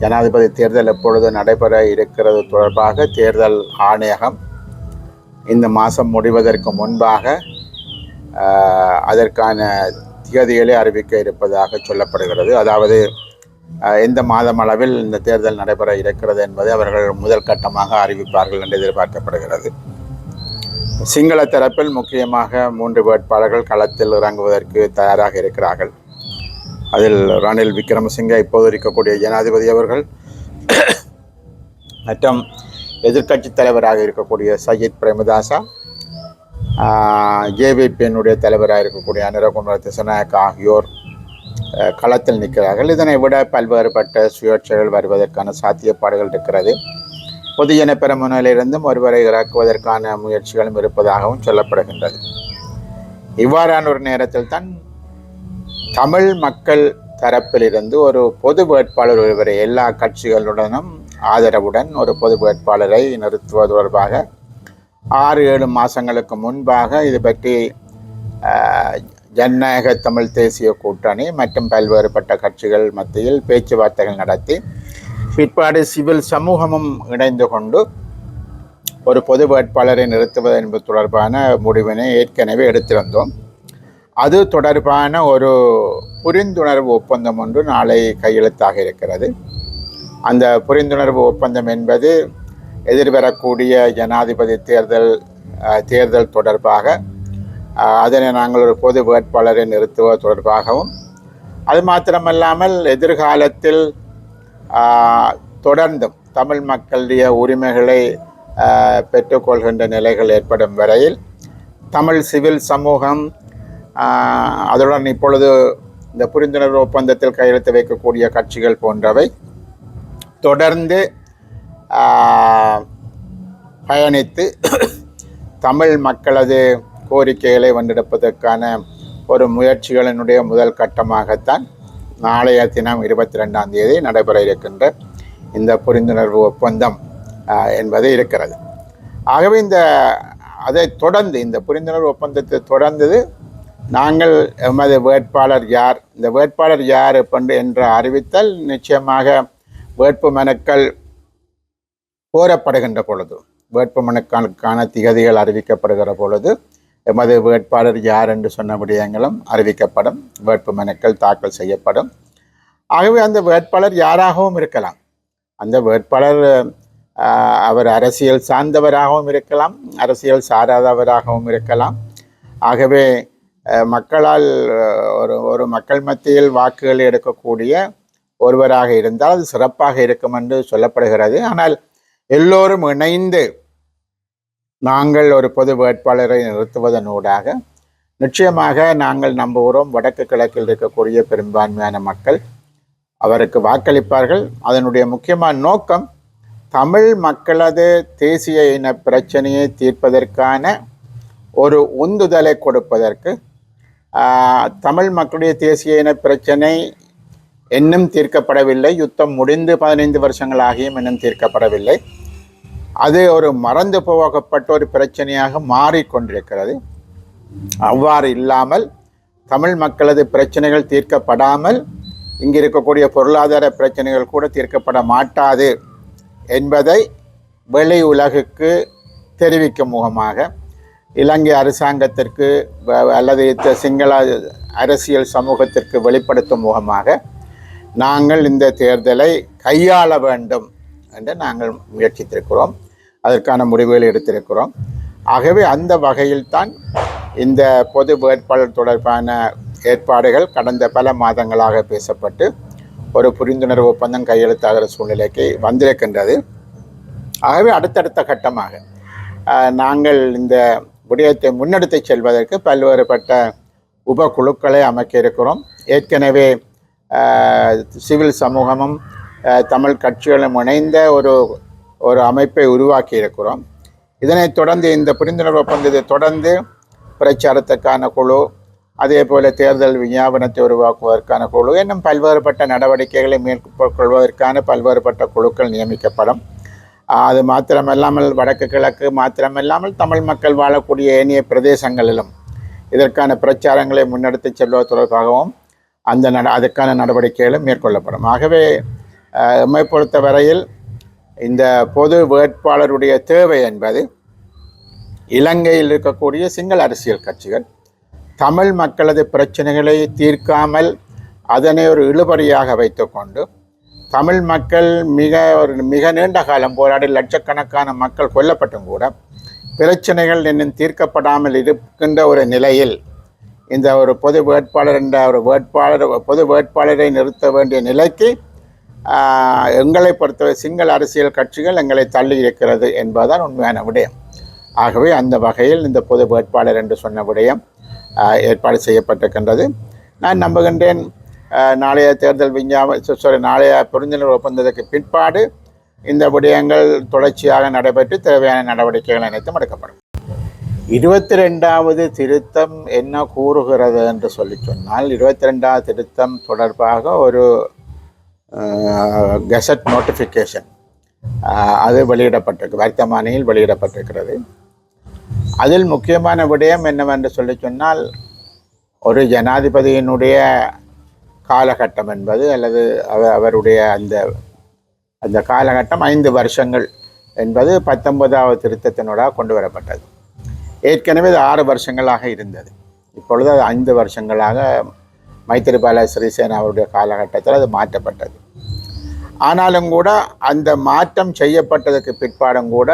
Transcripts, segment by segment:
ஜனாதிபதி தேர்தல் எப்பொழுது நடைபெற இருக்கிறது தொடர்பாக தேர்தல் ஆணையகம் இந்த மாதம் முடிவதற்கு முன்பாக அதற்கான திகதிகளை அறிவிக்க இருப்பதாக சொல்லப்படுகிறது. அதாவது எந்த மாதம் அளவில் இந்த தேர்தல் நடைபெற இருக்கிறது என்பதை அவர்கள் முதல் கட்டமாக அறிவிப்பார்கள் என்று எதிர்பார்க்கப்படுகிறது. சிங்கள தரப்பில் முக்கியமாக மூன்று வேட்பாளர்கள் களத்தில் இறங்குவதற்கு தயாராக இருக்கிறார்கள். அதில் ரணில் விக்ரமசிங்க இப்போது இருக்கக்கூடிய ஜனாதிபதி அவர்கள் மற்றும் எதிர்க்கட்சி தலைவராக இருக்கக்கூடிய சஜித் பிரேமதாசா ஜேவிபியினுடைய தலைவராக இருக்கக்கூடிய அனுரகுமார திசநாயக் ஆகியோர் களத்தில் நிற்கிறார்கள். இதனை விட பல்வேறுபட்ட சுயேட்சைகள் வருவதற்கான சாத்தியப்பாடுகள் இருக்கிறது. பொதுஜன பெருமுனையிலிருந்தும் ஒருவரை இறக்குவதற்கான முயற்சிகளும் இருப்பதாகவும் சொல்லப்படுகின்றது. இவ்வாறான ஒரு நேரத்தில் தான் தமிழ் மக்கள் தரப்பிலிருந்து ஒரு பொது வேட்பாளர் ஒருவரை எல்லா கட்சிகளுடனும் ஆதரவுடன் ஒரு பொது வேட்பாளரை நிறுத்துவது தொடர்பாக ஆறு ஏழு மாதங்களுக்கு முன்பாக இது பற்றி ஜனநாயக தமிழ் தேசிய கூட்டணி மற்றும் பல்வேறுபட்ட கட்சிகள் மத்தியில் பேச்சுவார்த்தைகள் நடத்தி பிற்பாடு சிவில் சமூகமும் இணைந்து கொண்டு ஒரு பொது வேட்பாளரை நிறுத்துவது என்பது தொடர்பான முடிவினை ஏற்கனவே எடுத்திருந்தோம். அது தொடர்பான ஒரு புரிந்துணர்வு ஒப்பந்தம் ஒன்று நாளை கையெழுத்தாக இருக்கிறது. அந்த புரிந்துணர்வு ஒப்பந்தம் என்பது எதிர்வரக்கூடிய ஜனாதிபதி தேர்தல் தேர்தல் தொடர்பாக அதனை நாங்கள் ஒரு பொது வேட்பாளரை நிறுத்துவது தொடர்பாகவும் அது மாத்திரமல்லாமல் எதிர்காலத்தில் தொடர்ந்தும் தமிழ் மக்களுடைய உரிமைகளை பெற்றுக்கொள்கின்ற நிலைகள் ஏற்படும் வரையில் தமிழ் சிவில் சமூகம் அதுடன் இப்பொழுது இந்த புரிந்துணர்வு ஒப்பந்தத்தில் கையெழுத்து வைக்கக்கூடிய கட்சிகள் போன்றவை தொடர்ந்து பயணித்து தமிழ் மக்களது கோரிக்கைகளை வந்தெடுப்பதற்கான ஒரு முயற்சிகளினுடைய முதல் கட்டமாகத்தான் நாளைய தினம் இருபத்தி ரெண்டாம் தேதி நடைபெற இருக்கின்ற இந்த புரிந்துணர்வு ஒப்பந்தம் என்பது இருக்கிறது. ஆகவே இந்த அதை தொடர்ந்து இந்த புரிந்துணர்வு ஒப்பந்தத்தை தொடர்ந்தது நாங்கள் எமது வேட்பாளர் யார்? இந்த வேட்பாளர் யார் என்று என்ற அறிவித்தல் நிச்சயமாக வேட்பு மனுக்கள் கோரப்படுகின்ற பொழுது வேட்பு மனுக்களுக்கான திகதிகள் அறிவிக்கப்படுகிற பொழுது எமது வேட்பாளர் யார் என்று சொன்ன விடயங்களும் அறிவிக்கப்படும் வேட்பு மனுக்கள் தாக்கல் செய்யப்படும். ஆகவே அந்த வேட்பாளர் யாராகவும் இருக்கலாம். அந்த வேட்பாளர் அவர் அரசியல் சார்ந்தவராகவும் இருக்கலாம் அரசியல் சாராதவராகவும் இருக்கலாம். ஆகவே மக்களால் ஒரு ஒரு மக்கள் மத்தியில் வாக்குகள் எடுக்கக்கூடிய ஒருவராக இருந்தால் அது சிறப்பாக இருக்கும் என்று சொல்லப்படுகிறது. ஆனால் எல்லோரும் இணைந்து நாங்கள் ஒரு பொது வேட்பாளரை நிறுத்துவதனூடாக நிச்சயமாக நாங்கள் நம்புகிறோம். வடக்கு கிழக்கில் இருக்கக்கூடிய பெரும்பான்மையான மக்கள் அவருக்கு வாக்களிப்பார்கள். அதனுடைய முக்கியமான நோக்கம் தமிழ் மக்களது தேசிய இன பிரச்சனையை தீர்ப்பதற்கான ஒரு உந்துதலை கொடுப்பதற்கு தமிழ் மக்களுடைய தேசிய இன பிரச்சனை இன்னும் தீர்க்கப்படவில்லை. யுத்தம் முடிந்து பதினைந்து வருஷங்கள் ஆகியும் இன்னும் தீர்க்கப்படவில்லை. அது ஒரு மறந்து போகப்பட்ட ஒரு பிரச்சனையாக மாறிக்கொண்டிருக்கிறது. அவ்வாறு இல்லாமல் தமிழ் மக்களது பிரச்சனைகள் தீர்க்கப்படாமல் இங்கு இருக்கக்கூடிய பொருளாதார பிரச்சனைகள் கூட தீர்க்கப்பட மாட்டாது என்பதை வெளி உலகுக்கு தெரிவிக்கும் முகமாக இலங்கை அரசாங்கத்திற்கு வ- அல்லது சிங்கள அரசியல் சமூகத்திற்கு வெளிப்படுத்தும் முகமாக நாங்கள் இந்த தேர்தலை கையாள வேண்டும் என்று நாங்கள் முயற்சித்திருக்கிறோம். அதற்கான முடிவுகள் எடுத்திருக்கிறோம். ஆகவே அந்த வகையில்தான் இந்த பொது வேட்பாளர் தொடர்பான ஏற்பாடுகள் கடந்த பல மாதங்களாக பேசப்பட்டு ஒரு புரிந்துணர்வு ஒப்பந்தம் கையெழுத்தாகிற சூழ்நிலைக்கு வந்திருக்கின்றது. ஆகவே அடுத்தடுத்த கட்டமாக நாங்கள் இந்த விடயத்தை முன்னெடுத்து செல்வதற்கு பல்வேறுபட்ட உபக்குழுக்களை அமைக்க இருக்கிறோம். ஏற்கனவே சிவில் சமூகமும் தமிழ் கட்சிகளும் இணைந்த ஒரு ஒரு அமைப்பை உருவாக்கி இருக்கிறோம். இதனைத் தொடர்ந்து இந்த புரிந்துணர்வு ஒப்பந்தத்தை தொடர்ந்து பிரச்சாரத்துக்கான குழு அதே போல் தேர்தல் விஞ்ஞாபனத்தை உருவாக்குவதற்கான குழு இன்னும் பல்வேறுபட்ட நடவடிக்கைகளை மேற்கொள்வதற்கான பல்வேறுபட்ட குழுக்கள் நியமிக்கப்படும். அது மாத்திரமல்லாமல் வடக்கு கிழக்கு மாத்திரமல்லாமல் தமிழ் மக்கள் வாழக்கூடிய ஏனைய பிரதேசங்களிலும் இதற்கான பிரச்சாரங்களை முன்னெடுத்து செல்வது தொடர்பாகவும் அந்த நட அதுக்கான நடவடிக்கைகளும் மேற்கொள்ளப்படும். ஆகவே எம்மை பொறுத்த வரையில் இந்த பொது வேட்பாளருடைய தேவை என்பது இலங்கையில் இருக்கக்கூடிய சிங்கள அரசியல் கட்சிகள் தமிழ் மக்களது பிரச்சனைகளை தீர்க்காமல் அதனை ஒரு இழுபறியாக வைத்துக்கொண்டு தமிழ் மக்கள் மிக ஒரு மிக நீண்ட காலம் போராடி லட்சக்கணக்கான மக்கள் கொல்லப்பட்டும் கூட பிரச்சனைகள் இன்னும் தீர்க்கப்படாமல் இருக்கின்ற ஒரு நிலையில் இந்த ஒரு பொது வேட்பாளர் என்ற ஒரு வேட்பாளர் பொது வேட்பாளரை நிறுத்த வேண்டிய நிலைக்கு எங்களை பொறுத்தவரை சிங்கள அரசியல் கட்சிகள் எங்களை தள்ளி இருக்கிறது என்பதுதான் உண்மையான விடயம். ஆகவே அந்த வகையில் இந்த பொது வேட்பாளர் என்று சொன்ன விடயம் ஏற்பாடு செய்யப்பட்டிருக்கின்றது. நான் நம்புகின்றேன் நாளைய தேர்தல் விஞ்ஞாபன சாரி நாளைய புரிந்துணர்வு ஒப்பந்தத்துக்கு பிற்பாடு இந்த விடயங்கள் தொடர்ச்சியாக நடைபெற்று தேவையான நடவடிக்கைகள் அனைத்தும் எடுக்கப்படும். இருபத்தி ரெண்டாவது திருத்தம் என்ன கூறுகிறது என்று சொல்லி சொன்னால் இருபத்தி ரெண்டாவது திருத்தம் தொடர்பாக ஒரு கெசட் நோட்டிஃபிகேஷன் அது வெளியிடப்பட்டிருக்கு வர்த்தமானியில் வெளியிடப்பட்டிருக்கிறது. அதில் முக்கியமான விடயம் என்னவென்று சொல்லி சொன்னால் ஒரு ஜனாதிபதியினுடைய காலகட்டம் என்பது அல்லது அவ அவருடைய அந்த அந்த காலகட்டம் ஐந்து வருஷங்கள் என்பது பத்தொன்பதாவது திருத்தத்தினூடாக கொண்டு வரப்பட்டது. ஏற்கனவே இது ஆறு வருஷங்களாக இருந்தது. இப்பொழுது அது ஐந்து வருஷங்களாக மைத்திரிபால சிறிசேனா அவருடைய காலகட்டத்தில் அது மாற்றப்பட்டது. ஆனாலும் கூட அந்த மாற்றம் செய்யப்பட்டதுக்கு பிற்பாடும் கூட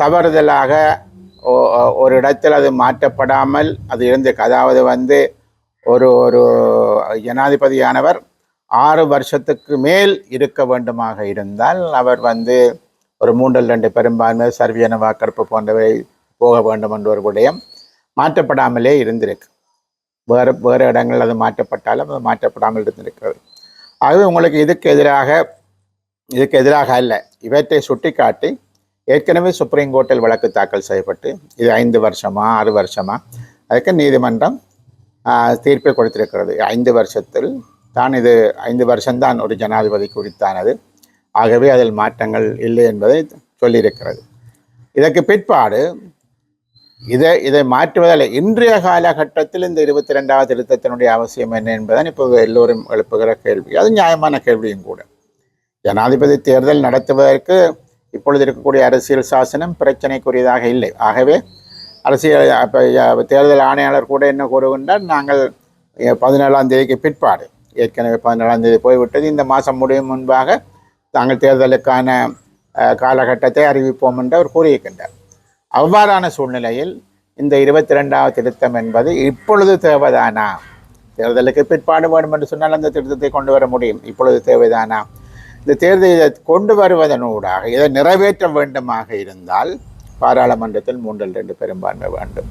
தவறுதலாக ஒரு இடத்தில் அது மாற்றப்படாமல் அது இருந்திருக்கு அதாவது வந்து ஒரு ஒரு ஜனாதிபதியானவர் ஆறு வருஷத்துக்கு மேல் இருக்க வேண்டுமாக இருந்தால் அவர் வந்து ஒரு மூன்றில் ரெண்டு பெரும்பான்மை சர்வியன வாக்கெடுப்பு போன்றவை போக வேண்டும் என்ற ஒரு விடயம் மாற்றப்படாமலே இருந்திருக்கு. வேறு வேறு இடங்கள் அது மாற்றப்பட்டாலும் அது மாற்றப்படாமல் இருந்திருக்கிறது. ஆகவே உங்களுக்கு இதுக்கு எதிராக இதுக்கு எதிராக அல்ல. இவற்றை சுட்டிக்காட்டி ஏற்கனவே சுப்ரீம் கோர்ட்டில் வழக்கு தாக்கல் செய்யப்பட்டு இது ஐந்து வருஷமா ஆறு வருஷமா அதுக்கு நீதிமன்றம் தீர்ப்பை கொடுத்திருக்கிறது. ஐந்து வருஷத்தில் தான் இது ஐந்து வருஷம்தான் ஒரு ஜனாதிபதி குறித்தானது. ஆகவே அதில் மாற்றங்கள் இல்லை என்பதை சொல்லியிருக்கிறது. இதற்கு பிற்பாடு இதை இதை மாற்றுவதில் இன்றைய காலகட்டத்தில் இந்த இருபத்தி ரெண்டாவது திருத்தத்தினுடைய அவசியம் என்ன என்பதுதான் இப்போது எல்லோரும் எழுப்புகிற கேள்வி. அது நியாயமான கேள்வியும் கூட. ஜனாதிபதி தேர்தல் நடத்துவதற்கு இப்பொழுது இருக்கக்கூடிய அரசியல் சாசனம் பிரச்சனைக்குரியதாக இல்லை. ஆகவே அரசியல் இப்போ தேர்தல் ஆணையாளர் கூட என்ன கூறுகின்றார்? நாங்கள் பதினேழாம் தேதிக்கு பிற்பாடு ஏற்கனவே பதினேழாம் தேதி போய்விட்டது. இந்த மாதம் முடியும் முன்பாக தாங்கள் தேர்தலுக்கான காலகட்டத்தை அறிவிப்போம் என்று அவர் கூறியிருக்கின்றார். அவ்வாறான சூழ்நிலையில் இந்த இருபத்தி ரெண்டாவது திருத்தம் என்பது இப்பொழுது தேவைதானா? தேர்தலுக்கு பிற்பாடு வேண்டும் என்று சொன்னால் அந்த திருத்தத்தை கொண்டு வர முடியும். இப்பொழுது தேவைதானா? இந்த தேர்தலை கொண்டு வருவதனூடாக இதை நிறைவேற்ற வேண்டுமாக இருந்தால் பாராளுமன்றத்தில் மூன்றில் ரெண்டு பெரும்பான்மை வேண்டும்.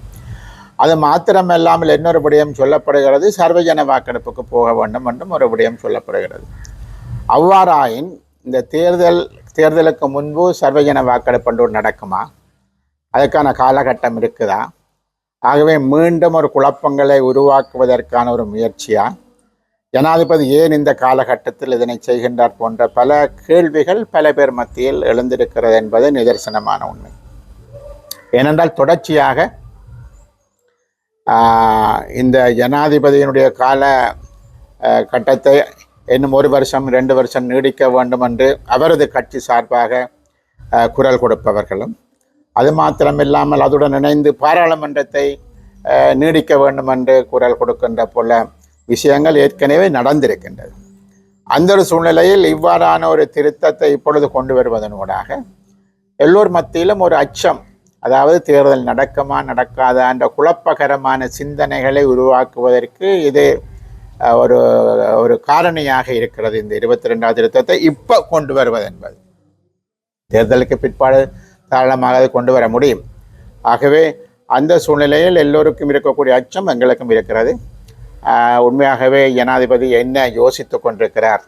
அது மாத்திரமல்லாமல் இன்னொரு விடயம் சொல்லப்படுகிறது சர்வஜன வாக்கெடுப்புக்கு போக வேண்டும் என்றும் ஒரு விடயம் சொல்லப்படுகிறது. அவ்வாறாயின் இந்த தேர்தல் தேர்தலுக்கு முன்பு சர்வஜன வாக்கெடுப்பு என்று ஒன்று நடக்குமா? அதுக்கான காலகட்டம் இருக்குதா? ஆகவே மீண்டும் ஒரு குழப்பங்களை உருவாக்குவதற்கான ஒரு முயற்சியா? ஜனாதிபதி ஏன் இந்த காலகட்டத்தில் இதனை செய்கின்றார் போன்ற பல கேள்விகள் பல பேர் மத்தியில் எழுந்திருக்கிறது என்பது நிதர்சனமான உண்மை. ஏனென்றால் தொடர்ச்சியாக இந்த ஜனாதிபதியினுடைய கால கட்டத்தை இன்னும் ஒரு வருஷம் ரெண்டு வருஷம் நீடிக்க வேண்டும் என்று அவரது கட்சி சார்பாக குரல் கொடுப்பவர்களும் அது மாத்திரமில்லாமல் அதுடன் இணைந்து பாராளுமன்றத்தை நீடிக்க வேண்டும் என்று குரல் கொடுக்கின்ற போல விஷயங்கள் ஏற்கனவே நடந்திருக்கின்றது. அந்த ஒரு சூழ்நிலையில் இவ்வாறான ஒரு திருத்தத்தை இப்பொழுது கொண்டு வருவதனூடாக எல்லோர் மத்தியிலும் ஒரு அச்சம் அதாவது தேர்தல் நடக்குமா நடக்காதா என்ற குழப்பகரமான சிந்தனைகளை உருவாக்குவதற்கு இது ஒரு ஒரு காரணியாக இருக்கிறது இந்த இருபத்தி ரெண்டாவது திருத்தத்தை இப்போ கொண்டு வருவது என்பது தேர்தலுக்கு பிற்பாடு தாராளமாக அதை கொண்டு வர முடியும். ஆகவே அந்த சூழ்நிலையில் எல்லோருக்கும் இருக்கக்கூடிய அச்சம் எங்களுக்கும் இருக்கிறது. உண்மையாகவே ஜனாதிபதி என்ன யோசித்து கொண்டிருக்கிறார்?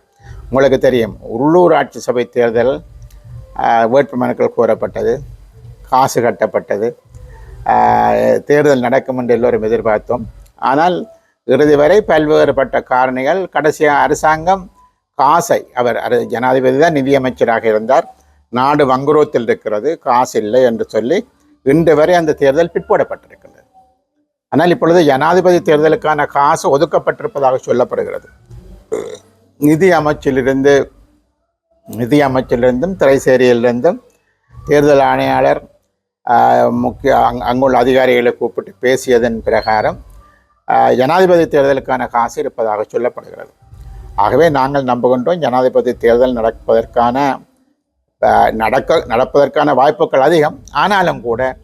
உங்களுக்கு தெரியும் உள்ளூராட்சி சபை தேர்தல் வேட்புமனுக்கள் கோரப்பட்டது. காசு கட்டப்பட்டது. தேர்தல் நடக்கும் என்று எல்லோரும் எதிர்பார்த்தோம். ஆனால் இறுதி வரை பல்வேறுபட்ட காரணிகள் கடைசியாக அரசாங்கம் காசை அவர் அரு- ஜனாதிபதி தான் நிதியமைச்சராக இருந்தார். நாடு வங்குரோத்தில் இருக்கிறது காசு இல்லை என்று சொல்லி இன்று வரை அந்த தேர்தல் பிற்போடப்பட்டிருக்கின்றது. ஆனால் இப்பொழுது ஜனாதிபதி தேர்தலுக்கான காசு ஒதுக்கப்பட்டிருப்பதாக சொல்லப்படுகிறது. நிதி அமைச்சிலிருந்து நிதி அமைச்சிலிருந்தும் திரைசேரியிலிருந்தும் தேர்தல் ஆணையாளர் முக்கிய அங் அங்குள்ள அதிகாரிகளை கூப்பிட்டு பேசியதன் பிரகாரம் ஜனாதிபதி தேர்தலுக்கான காசு இருப்பதாக சொல்லப்படுகிறது. ஆகவே நாங்கள் நம்புகின்றோம் ஜனாதிபதி தேர்தல் நடப்பதற்கான நடக்க நடப்பதற்கான வாய்ப்புகள் அதிகம். ஆனாலும் கூட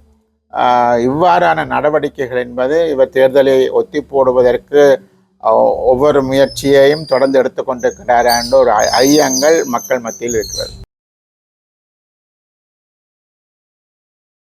இவ்வாறான நடவடிக்கைகள் என்பது இவர் தேர்தலை ஒத்தி போடுவதற்கு ஒவ்வொரு முயற்சியையும் தொடர்ந்து எடுத்துக்கொண்டிருக்கிறார் என்ற ஒரு ஐ- ஐயங்கள் மக்கள் மத்தியில் இருக்கிறது.